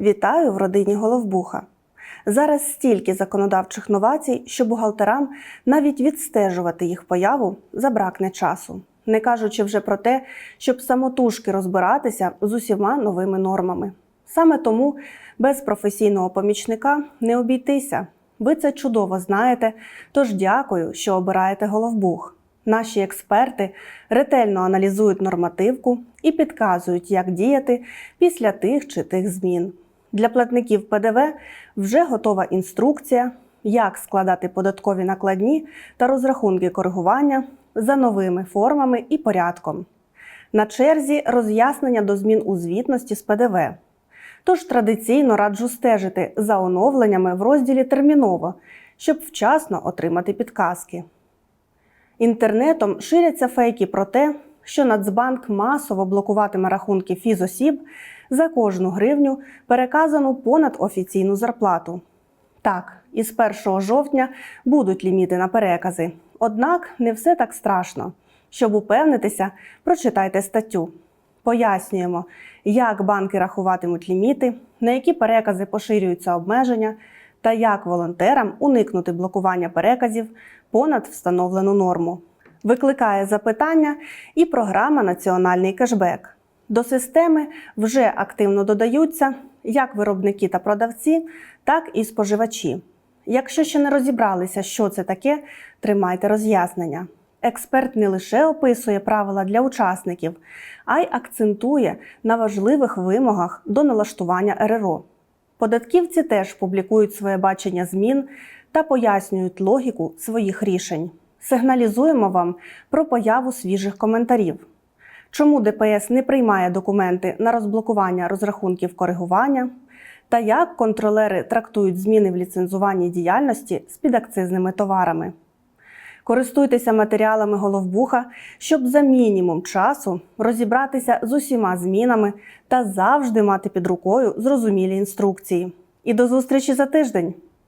Вітаю в родині Головбуха. Зараз стільки законодавчих новацій, що бухгалтерам навіть відстежувати їх появу забракне часу, не кажучи вже про те, щоб самотужки розбиратися з усіма новими нормами. Саме тому без професійного помічника не обійтися. Ви це чудово знаєте, тож дякую, що обираєте головбух. Наші експерти ретельно аналізують нормативку і підказують, як діяти після тих чи тих змін. Для платників ПДВ вже готова інструкція, як складати податкові накладні та розрахунки коригування за новими формами і порядком. На черзі роз'яснення до змін у звітності з ПДВ. Тож традиційно раджу стежити за оновленнями в розділі терміново, щоб вчасно отримати підказки. Інтернетом ширяться фейки про те, що Нацбанк масово блокуватиме рахунки фізосіб за кожну гривню, переказану понад офіційну зарплату. Так, із 1 жовтня будуть ліміти на перекази. Однак не все так страшно. Щоб упевнитися, прочитайте статтю. Пояснюємо, як банки рахуватимуть ліміти, на які перекази поширюються обмеження, та як волонтерам уникнути блокування переказів понад встановлену норму. Викликає запитання і програма Національний кешбек. До системи вже активно додаються як виробники та продавці, так і споживачі. Якщо ще не розібралися, що це таке, тримайте роз'яснення. Експерт не лише описує правила для учасників, а й акцентує на важливих вимогах до налаштування РРО. Податківці теж публікують своє бачення змін та пояснюють логіку своїх рішень. Сигналізуємо вам про появу свіжих коментарів. Чому ДПС не приймає документи на розблокування розрахунків коригування, та як контролери трактують зміни в ліцензуванні діяльності з підакцизними товарами. Користуйтеся матеріалами головбуха, щоб за мінімум часу розібратися з усіма змінами та завжди мати під рукою зрозумілі інструкції. І до зустрічі за тиждень!